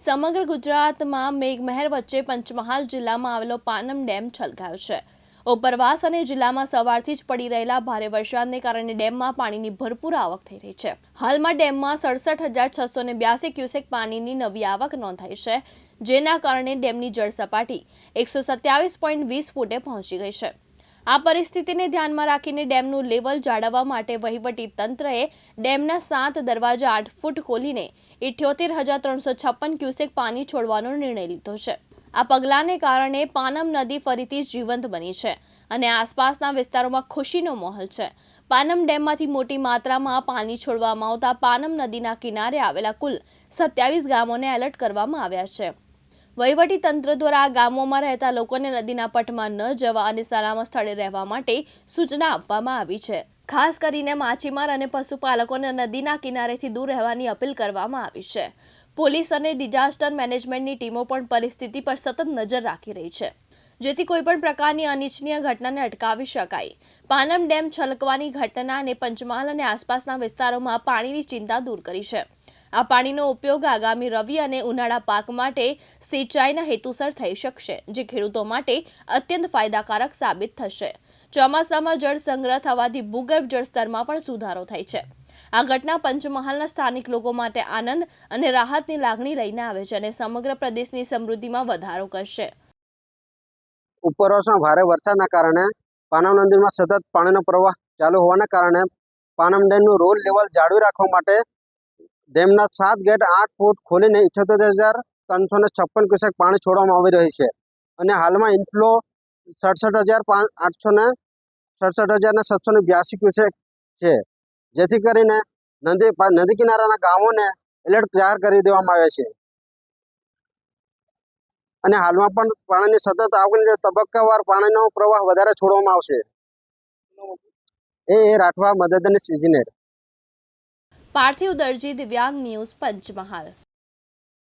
સમગ્ર ગુજરાતમાં મેઘમહેર વચ્ચે પંચમહાલ જિલ્લામાં આવેલો પાનમ ડેમ છલકાયો છે. ઉપરવાસ અને જિલ્લામાં સવારથી જ પડી રહેલા ભારે વરસાદને કારણે ડેમમાં પાણીની ભરપૂર આવક થઈ રહી છે. હાલમાં ડેમમાં સડસઠ હજાર છસો બ્યાસી ક્યુસેક પાણીની નવી આવક નોંધાઈ છે, જેના કારણે ડેમની જળ સપાટી એકસો સત્યાવીસ પોઈન્ટ વીસ ફૂટે પહોંચી ગઈ છે. આ પરિસ્થિતિને ધ્યાનમાં રાખીને ડેમનું લેવલ જાળવવા માટે વહીવટી તંત્રએ ડેમના સાત દરવાજા આઠ ફૂટ ખોલીને ઇઠ્યોતેર હજાર ત્રણસો છપ્પન ક્યુસેક પાણી છોડવાનો નિર્ણય લીધો છે. આ પગલાંને કારણે પાનમ નદી ફરીથી જીવંત બની છે અને આસપાસના વિસ્તારોમાં ખુશીનો માહોલ છે. પાનમ ડેમમાંથી મોટી માત્રામાં પાણી છોડવામાં આવતા પાનમ નદીના કિનારે આવેલા કુલ સત્યાવીસ ગામોને એલર્ટ કરવામાં આવ્યા છે. વહીવટી તંત્ર દ્વારા ગામોમાં રહેતા લોકોને નદીના પટમાં ન જવા અને સલામત સ્થળે રહેવા માટે સૂચના આપવામાં આવી છે. ખાસ કરીને માછીમાર અને પશુપાલકોને નદીના કિનારેથી દૂર રહેવાની અપીલ કરવામાં આવી છે. પોલીસ અને ડિઝાસ્ટર મેનેજમેન્ટની ટીમો પણ પરિસ્થિતિ પર સતત નજર રાખી રહી છે. જેથી કોઈપણ પ્રકારની અનિચ્છનીય ઘટનાને અટકાવી શકાય. પાનમ ડેમ છલકવાની ઘટનાને પંચમહાલ અને આસપાસના વિસ્તારોમાં પાણીની ચિંતા દૂર કરી છે. આ પાણીનો ઉપયોગ આગામી રવિ અને ઉનાળા પાક માટે સિંચાઈના હેતુસર થઈ શકશે, જે ખેડૂતો માટે અત્યંત ફાયદાકારક સાબિત થશે. ચોમાસામાં જળ સંગ્રહ થવાથી ભૂગર્ભ જળસ્તરમાં પણ સુધારો થાય છે. આ ઘટના પંચમહાલના સ્થાનિક લોકો માટે આનંદ અને રાહતની લાગણી લઈને આવે છે અને સમગ્ર પ્રદેશની સમૃદ્ધિમાં વધારો કરશે. ઉપરવાસમાં ભારે વરસાદના કારણે પાનમ નદીમાં સતત પાણીનો પ્રવાહ ચાલુ હોવાના કારણે પાનમ ડેમનું રોલ લેવલ જાળવી રાખવા માટે ડેમના સાત ગેટ આઠ ફૂટ ખોલીને ઇઠ્યોતેર હજાર ત્રણસો ને છપ્પન ક્યુસેક પાણી છોડવામાં આવી રહ્યું છે. અને હાલમાં ઇન્ફ્લો સડસઠ હજાર આઠસો ને સડસઠ હજાર ને સાતસો ને બ્યાસી ક્યુસેક છે. જેથી કરીને નદી નદી કિનારાના ગામોને એલર્ટ જાહેર કરી દેવામાં આવે છે. અને હાલમાં પણ પાણીની સતત આવકને તબક્કાવાર પાણીનો પ્રવાહ વધારે છોડવામાં આવશે. એ એ રાઠવા મદદનીશ ઇજનેર પાર્થિવ દરજી દિવ્યાંગ ન્યૂઝ પંચમહાલ.